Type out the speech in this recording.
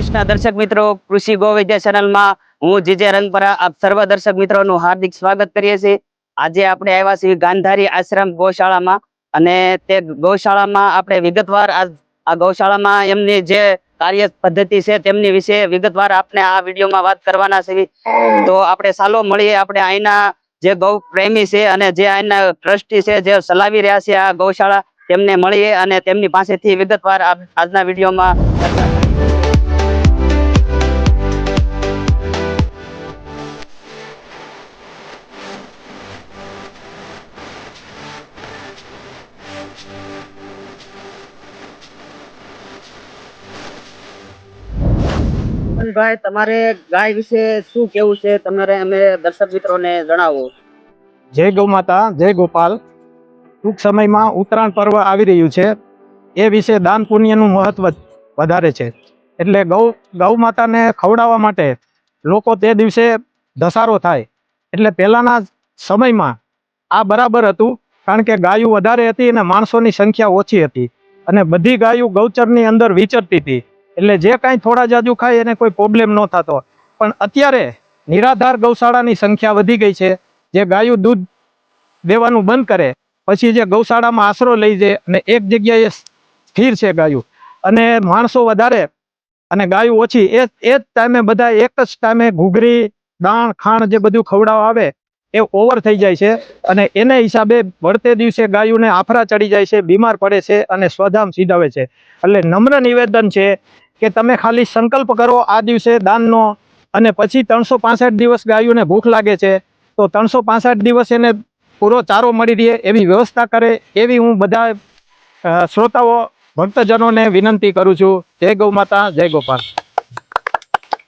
કૃષ્ણ દર્શક મિત્રો, કૃષિ ગોવિદ્યા ચેનલમાં હું જીજે રંગપરા, આપ સર્વ દર્શક મિત્રોનું હાર્દિક સ્વાગત કરીએ છીએ. આજે આપણે આવ્યા છીએ ગાંધારી આશ્રમ ગૌશાળામાં અને તે ગૌશાળામાં આપણે વિગતવાર આ ગૌશાળામાં એમની જે કાર્ય પદ્ધતિ છે તેમની વિશે વિગતવાર આપણે આ વિડીયોમાં વાત કરવાના છે તો આપણે સાલો મળીએ આપણે અહીંના જે ગૌ પ્રેમી છે અને જે અહીંના ટ્રસ્ટી છે જે ચલાવી રહ્યા છે આ ગૌશાળા, તેમને મળીએ અને તેમની પાસેથી વિગતવાર આજના વિડીયોમાં ભાઈ તમારે ગાય વિશે શું કેવું છે? તમારે અમે દર્શક મિત્રોને જણાવો. જય ગૌ માતા, જય ગોપાલ. ટૂંક સમયમાં ઉત્તરાયણ પર્વ આવી રહ્યું છે. એ વિશે દાન પુણ્યનું મહત્વ વધારે છે. એટલે ગૌ ગૌ માતાને ખવડાવવા માટે લોકો તે દિવસે ધસારો થાય. એટલે પહેલાંના સમયમાં આ બરાબર હતું, કારણ કે ગાયું વધારે હતી અને માણસોની સંખ્યા ઓછી હતી. અને બધી ગાયું ગૌચરની અંદર વિચરતી હતી. એટલે જે કાંઈ થોડા જાજુ ખાય એને કોઈ પ્રોબ્લેમ ન થતો. પણ અત્યારે નિરાધાર ગૌશાળાની સંખ્યા વધી ગઈ છે. જે ગાયું દૂધ દેવાનું બંધ કરે, પછી જે ગૌશાળામાં આશરો લઈ જાય અને એક જગ્યાએ સ્થિર છે ગાયું. અને માણસો વધારે અને ગાયું ઓછી, એ એ જ ટાઈમે બધા એક જ ટાઈમે ઘૂઘરી, દાણ, ખાણ જે બધું ખવડાવવા આવે, એ ઓવર થઈ જાય છે. અને એને હિસાબે વળતે દિવસે ગાયુંને આફરા ચડી જાય છે, બીમાર પડે છે અને સ્વધામ સીધાવે છે. એટલે નમ્ર નિવેદન છે કે તમે ખાલી સંકલ્પ કરો આ દિવસે દાનનો અને પછી ત્રણસો દિવસ ગાયોને ભૂખ લાગે છે, તો ત્રણસો દિવસ એને પૂરો ચારો મળી રહે એવી વ્યવસ્થા કરે એવી હું બધા શ્રોતાઓ, ભક્તજનોને વિનંતી કરું છું. જય ગૌ માતા, જય ગોપાલ.